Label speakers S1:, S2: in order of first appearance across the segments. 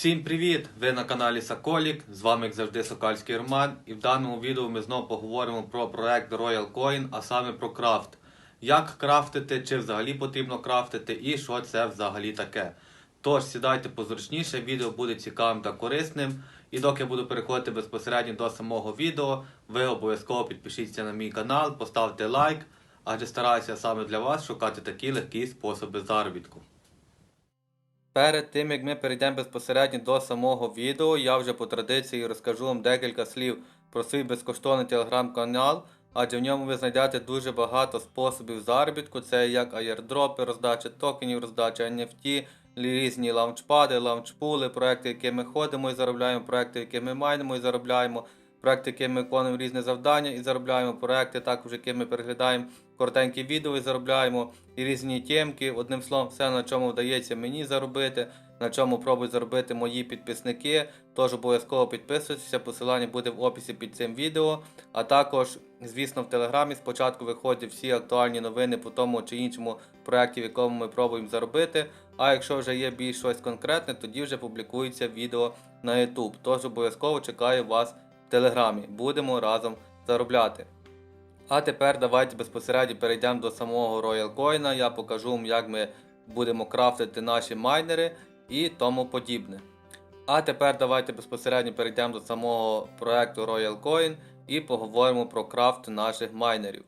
S1: Всім привіт! Ви на каналі Соколік. З вами як завжди Сокальський Роман. І в даному відео ми знову поговоримо про проект Royal Coin, а саме про крафт. Як крафтити, чи взагалі потрібно крафтити і що це взагалі таке. Тож сідайте позручніше, відео буде цікавим та корисним. І доки я буду переходити безпосередньо до самого відео, ви обов'язково підпишіться на мій канал, поставте лайк, адже стараюся саме для вас шукати такі легкі способи заробітку. Перед тим як ми перейдемо безпосередньо до самого відео, я вже по традиції розкажу вам декілька слів про свій безкоштовний телеграм-канал, адже в ньому ви знайдете дуже багато способів заробітку. Це як аєрдропи, роздача токенів, роздача NFT, різні лаунчпади, лаунчпули, проекти, які ми ходимо і заробляємо, проекти, які ми майнимо і заробляємо, проекти, які ми виконуємо різні завдання і заробляємо, проекти, також які ми переглядаємо коротенькі відео і заробляємо, і різні тємки. Одним словом, все на чому вдається мені заробити, на чому пробують заробити мої підписники. Тож обов'язково підписуйтеся, посилання буде в описі під цим відео. А також, звісно, в телеграмі спочатку виходять всі актуальні новини по тому чи іншому проєкті, в якому ми пробуємо заробити. А якщо вже є більш щось конкретне, тоді вже публікується відео на YouTube. Тож обов'язково чекаю вас в телеграмі. Будемо разом заробляти. А тепер давайте безпосередньо перейдемо до самого Royal Coin. Я покажу вам, як ми будемо крафтити наші майнери і тому подібне. А тепер давайте безпосередньо перейдемо до самого проекту Royal Coin і поговоримо про крафт наших майнерів.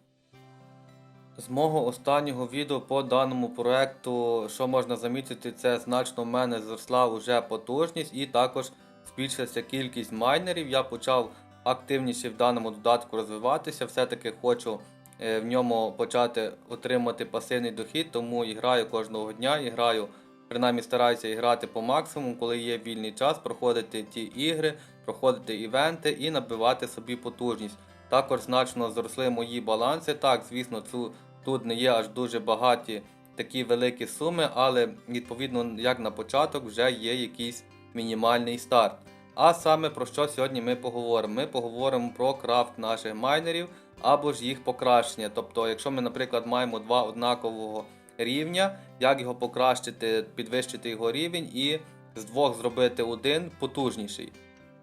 S1: З мого останнього відео по даному проекту, що можна замітити, це значно в мене зросла вже потужність і також збільшилася кількість майнерів. Я почав активніше в даному додатку розвиватися. Все-таки хочу е, в ньому почати отримати пасивний дохід, тому і граю кожного дня і граю, принаймні стараюся грати по максимуму, коли є вільний час, проходити ті ігри, проходити івенти і набивати собі потужність. Також значно зросли мої баланси. Так, звісно, цю, тут не є аж дуже багаті такі великі суми, але відповідно, як на початок, вже є якийсь мінімальний старт. А саме про що сьогодні ми поговоримо? Ми поговоримо про крафт наших майнерів або ж їх покращення. Тобто, якщо ми, наприклад, маємо два однакового рівня, як його покращити, підвищити його рівень і з двох зробити один потужніший.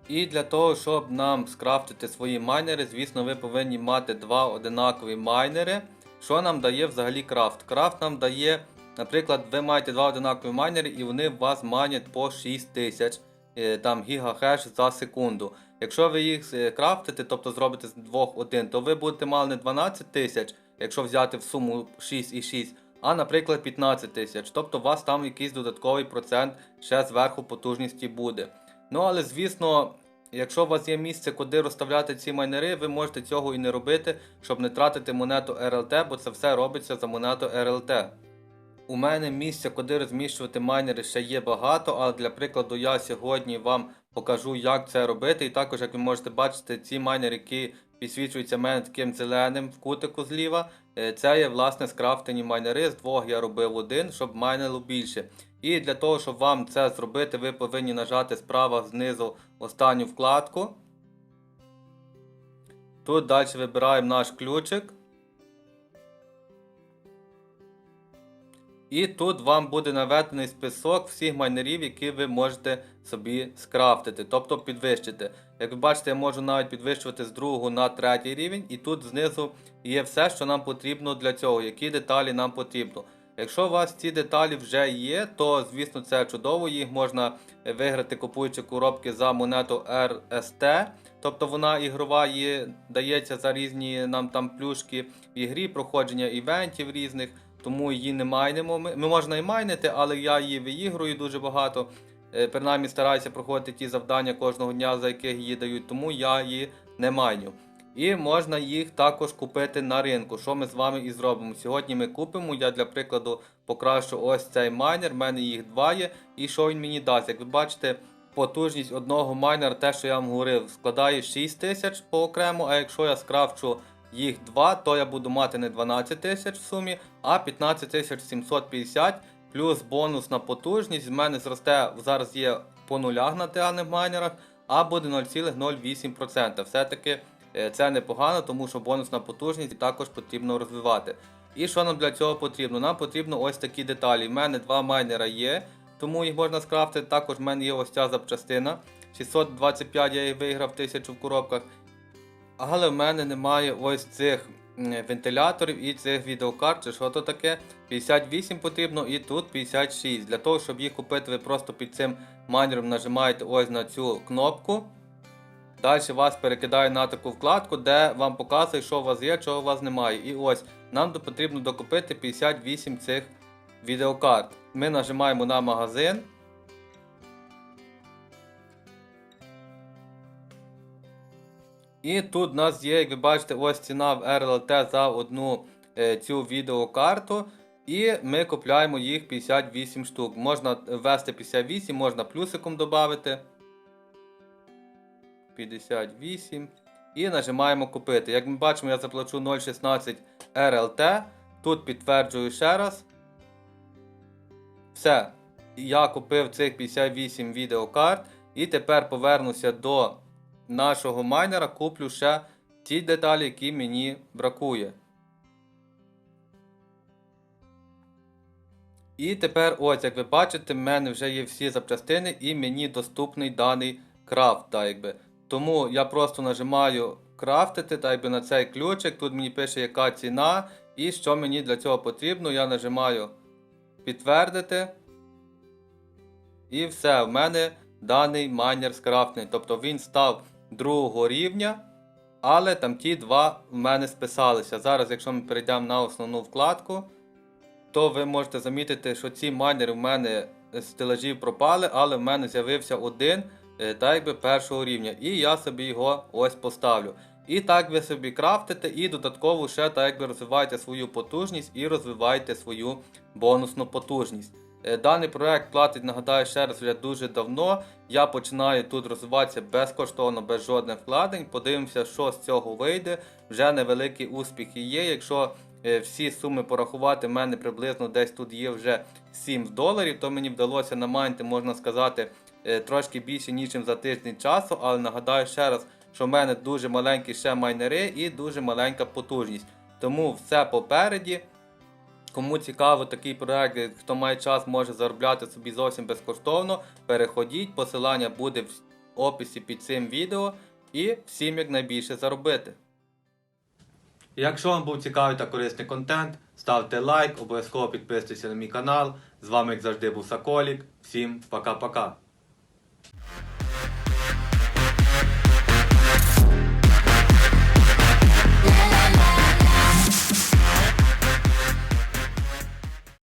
S1: І для того, щоб нам скрафтити свої майнери, звісно, ви повинні мати два одинакові майнери. Що нам дає взагалі крафт? Крафт нам дає, наприклад, ви маєте два одинакові майнери і вони вас майнять по 6 тисяч там гігахеш за секунду. Якщо ви їх е, крафтите, тобто зробите з двох один, то ви будете мали не 12 тисяч, якщо взяти в суму 6,6, а наприклад 15 тисяч. Тобто у вас там якийсь додатковий процент ще зверху потужності буде. Ну але звісно, якщо у вас є місце, куди розставляти ці майнери, ви можете цього і не робити, щоб не тратити монету RLT, бо це все робиться за монету RLT. У мене місця, куди розміщувати майнери, ще є багато, але для прикладу я сьогодні вам покажу, як це робити. І також, як ви можете бачити, ці майнери, які підсвічуються в мене таким зеленим в кутику зліва, е, це є власне скрафтені майнери. З двох я робив один, щоб майнило більше. І для того, щоб вам це зробити, ви повинні нажати справа знизу останню вкладку. Тут далі вибираємо наш ключик. І тут вам буде наведений список всіх майнерів, які ви можете собі скрафтити, тобто підвищити. Як ви бачите, я можу навіть підвищувати з другого на третій рівень, і тут знизу є все, що нам потрібно для цього, які деталі нам потрібно. Якщо у вас ці деталі вже є, то звісно це чудово. Їх можна виграти, купуючи коробки за монету RST. Тобто вона ігрова є, дається за різні нам там плюшки в ігрі, проходження івентів різних, тому її не майнимо. Ми, можна і майнити, але я її виігрую дуже багато. Е, Принаймні стараюся проходити ті завдання кожного дня, за яких її дають, тому я її не майню. І можна їх також купити на ринку, що ми з вами і зробимо. Сьогодні ми купимо, я для прикладу покращу ось цей майнер, в мене їх два є. І що він мені дасть? Як ви бачите, потужність одного майнера, те, що я вам говорив, складає 6 тисяч по окремо, а якщо я скрафчу їх два, то я буду мати не 12 тисяч в сумі, а 15 тисяч 750 плюс бонусна потужність. В мене зросте, зараз є по нулях на теаних майнерах, а буде 0,08%. Все-таки е, це непогано, тому що бонусна потужність також потрібно розвивати. І що нам для цього потрібно? Нам потрібно ось такі деталі. У мене два майнера є. тому їх можна скрафтити. Також в мене є ось ця запчастина. 625 я її виграв, 1000 в коробках. Але в мене немає ось цих вентиляторів і цих відеокарт, чи що то таке. 58 потрібно і тут 56. Для того, щоб їх купити, ви просто під цим майнером нажимаєте ось на цю кнопку. Далі вас перекидає на таку вкладку, де вам показує, що у вас є, чого у вас немає. І ось нам потрібно докупити 58 цих відеокарт. Ми нажимаємо на магазин. І тут у нас є, як ви бачите, ось ціна в RLT за одну е, цю відеокарту. І ми купляємо їх 58 штук. Можна ввести 58, можна плюсиком додати. 58. І нажимаємо купити. Як ми бачимо, я заплачу 0,16 RLT. Тут підтверджую ще раз. Все. Я купив цих 58 відеокарт. І тепер повернуся до нашого майнера, куплю ще ті деталі, які мені бракує. І тепер, ось, як ви бачите, в мене вже є всі запчастини і мені доступний даний крафт. Так, якби. Тому я просто нажимаю крафтити так, якби, на цей ключик. Тут мені пише, яка ціна і що мені для цього потрібно. Я нажимаю підтвердити. І все, в мене даний майнер скрафтений. Тобто він став другого рівня, але там ті два в мене списалися. Зараз, якщо ми перейдемо на основну вкладку, то ви можете замітити, що ці майнери в мене з стелажів пропали, але в мене з'явився один е, так якби першого рівня. І я собі його ось поставлю. І так ви собі крафтите і додатково ще так якби розвиваєте свою потужність і розвиваєте свою бонусну потужність. Е, Даний проект платить, нагадаю, ще раз вже дуже давно. Я починаю тут розвиватися безкоштовно, без жодних вкладень. Подивимося, що з цього вийде. Вже невеликі успіхи є. Якщо е, всі суми порахувати, в мене приблизно десь тут є вже 7 доларів, то мені вдалося намайнити, можна сказати, е, трошки більше, ніж за тиждень часу. Але нагадаю ще раз, що в мене дуже маленькі ще майнери і дуже маленька потужність. Тому все попереді. Кому цікаво такий проект, хто має час, може заробляти собі зовсім безкоштовно. Переходіть, посилання буде в описі під цим відео і всім як найбільше заробити. Якщо вам був цікавий та корисний контент, ставте лайк, обов'язково підписуйтесь на мій канал. З вами, як завжди, був Соколік. Всім пока-пока.